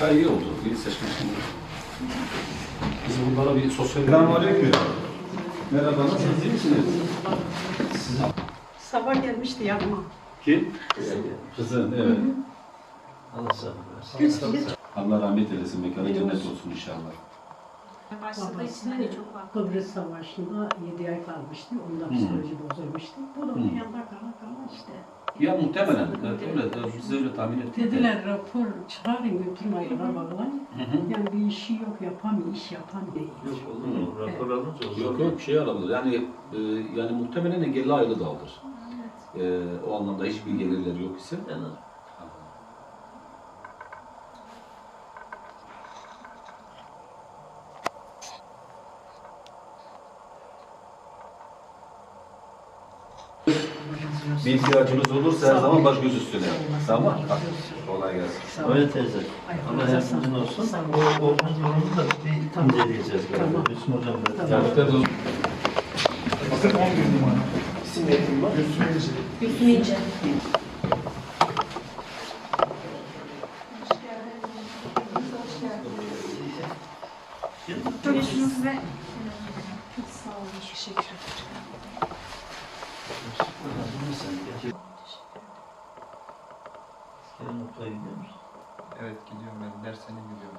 Ha, iyi oldu. İyi seçmişsin. Biz bunlara bir sosyal... Selamünaleyküm. Merhaba, nasılsınız? iyi misiniz? Sabah gelmişti yanıma. Kim? Kızın, evet. Allah sabır versin. Allah rahmet eylesin, mekanı cennet olsun inşallah. Başladığı için hani çok var. Kıbrıs Savaşı'nda 7 ay kalmıştı. Ondan psikoloji bozulmuştu. Bu da onun yanında kala kala işte. Ya muhtemelen, evet, öyle, evet, biz öyle tahmin ettik. de. Dediler rapor çıkarın götürün ayrılar bağlayın. Hı hı. Yani bir işi yok yapamıyor, iş yapan değil. Yok olur mu? Rapor alınca olur. Yok yok, şey alabilir. Yani e, yani muhtemelen engelli aile de alır. E, o anlamda hiçbir gelirleri yok ise. Yani Bir ihtiyacınız olursa her zaman baş göz üstüne. Tamam. Hadi, Kolay gelsin. Öyle teyze. Allah yardımcın olsun. O orman durumu da bir inceleyeceğiz Tamam. beraber. Hüsnü hocam da. Tamam. Tebrikler olsun. Gülsünce. Görüşürüz ve çok sağ olun. Teşekkür ederim. Evet gidiyorum ben dersine gidiyorum.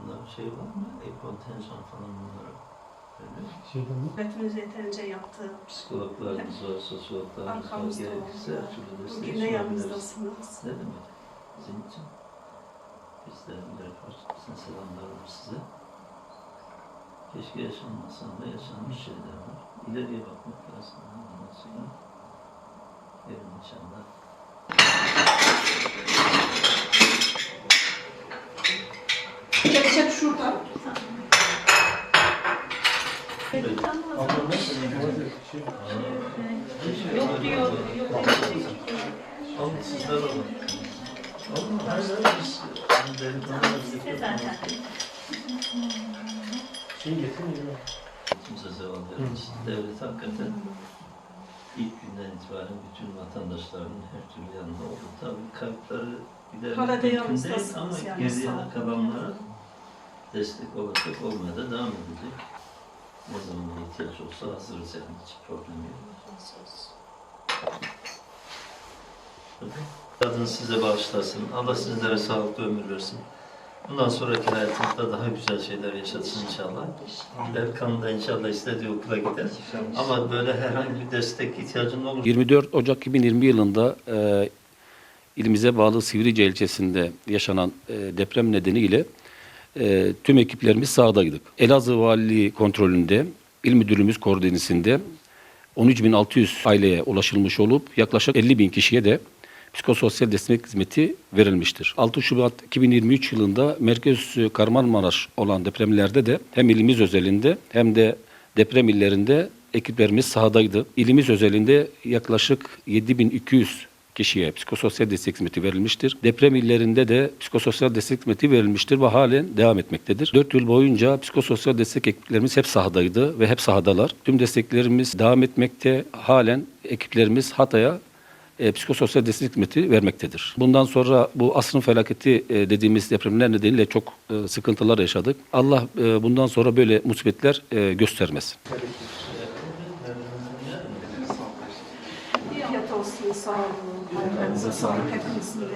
Bunların şey var mı? E-kontenjan falan bunlara. Öyle. Hizmetimiz yeterince yaptı. Psikologlarımız var, sosyologlarımız var. Arkamızda Gerekirse her türlü desteği Bugün de sunabiliriz. yanımızdasınız. Ne demek? Bizim için. Biz de Bizim selamlar olur size. Keşke yaşanmasa ama yaşanmış şeyler var. İleriye bakmak lazım. Dolayısıyla yarın inşallah Çek şuradan. Yok diyor. Yok Alın sizler alın. Alın her zaman biz hani delikanlılar zaten. Kimse zeval vermiş. Devlet hakikaten ilk günden itibaren bütün vatandaşların her türlü yanında oldu. Tabii kayıpları gidermek mümkün değil ama yani, geriye kalanlara destek olacak olmaya da devam edecek. Ne zaman ihtiyaç olsa hazırız yani hiç problem yok. Adını size bağışlasın. Allah sizlere sağlıklı ömür versin. Bundan sonraki hayatınızda daha güzel şeyler yaşatsın inşallah. Erkan da inşallah istediği okula gider. Ama böyle herhangi bir destek ihtiyacın olur. 24 Ocak 2020 yılında e, ilimize bağlı Sivrice ilçesinde yaşanan e, deprem nedeniyle e, tüm ekiplerimiz sahadaydık. Elazığ Valiliği kontrolünde, il müdürlüğümüz koordinesinde 13.600 aileye ulaşılmış olup yaklaşık 50 bin kişiye de psikososyal destek hizmeti verilmiştir. 6 Şubat 2023 yılında Merkez Üssü Kahramanmaraş olan depremlerde de hem ilimiz özelinde hem de deprem illerinde ekiplerimiz sahadaydı. İlimiz özelinde yaklaşık 7200 kişiye psikososyal destek hizmeti verilmiştir. Deprem illerinde de psikososyal destek hizmeti verilmiştir ve halen devam etmektedir. 4 yıl boyunca psikososyal destek ekiplerimiz hep sahadaydı ve hep sahadalar. Tüm desteklerimiz devam etmekte. Halen ekiplerimiz Hatay'a e, psikososyal destek hizmeti vermektedir. Bundan sonra bu asrın felaketi e, dediğimiz depremler nedeniyle çok e, sıkıntılar yaşadık. Allah e, bundan sonra böyle musibetler e, göstermesin. Afiyet olsun. Sağ olun. Ayaklarınıza sağlık hepinizin de.